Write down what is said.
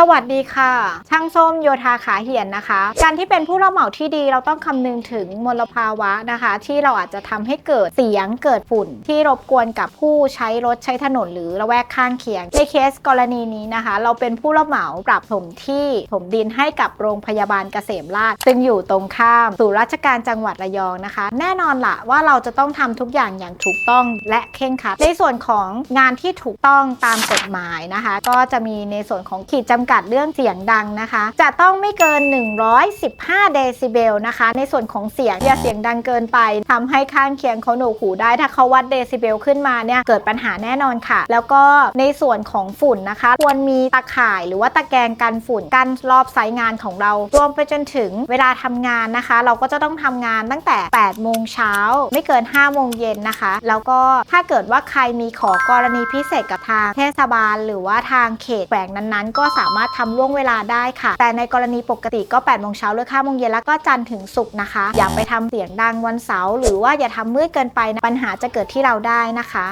สวัสดีค่ะ ช่างส้มโยธาขาเหียนนะคะ การที่เป็นผู้รับเหมาที่ดีเราต้องคำนึงถึงมลภาวะนะคะ ที่เราอาจจะทำให้เกิดเสียงเกิดฝุ่น ที่รบกวนกับผู้ใช้รถใช้ถนนหรือละแวกข้างเคียง ในเคสกรณีนี้นะคะ เราเป็นผู้รับเหมาปรับถมที่ถมดินให้กับโรงพยาบาลเกษมราษฎร์ซึ่งอยู่ตรงข้ามสู่ราชการจังหวัดระยองนะคะ แน่นอนละว่าเราจะต้องทำทุกอย่างอย่างถูกต้องและเคร่งครัดในส่วนของงานที่ถูกต้องตามกฎหมายนะคะ ก็จะมีในส่วนของขีดจำกัดเรื่องเสียงดังนะคะ จะต้องไม่เกิน 115 เดซิเบลนะคะ ในส่วนของเสียงอย่าเสียงดังเกินไปทำให้ข้างเคียงเขาหนวกหูได้ ถ้าเขาวัดเดซิเบลขึ้นมาเนี่ยเกิดปัญหาแน่นอนค่ะ แล้วก็ในส่วนของฝุ่นนะคะ ควรมีตะข่ายหรือว่าตะแกรงกันฝุ่นกันรอบไซต์งานของเรา รวมไปจนถึงเวลาทำงานนะคะ เราก็จะต้องทำงานตั้งแต่ 8 โมงเช้า ไม่เกิน 5 โมงเย็นนะคะ แล้วก็ถ้าเกิดว่าใครมีขอกรณีพิเศษกับทางเทศบาล หรือว่าทางเขตแขวงนั้นๆ ก็สามารถทำล่วงเวลาได้ค่ะ แต่ในกรณีปกติก็8โมงเช้าเลิก5โมงเย็นแล้วก็จันทร์ถึงศุกร์นะคะ อย่าไปทำเสียงดังวันเสาร์หรือว่าอย่าทำมืดเกินไปนะปัญหาจะเกิดที่เราได้นะคะ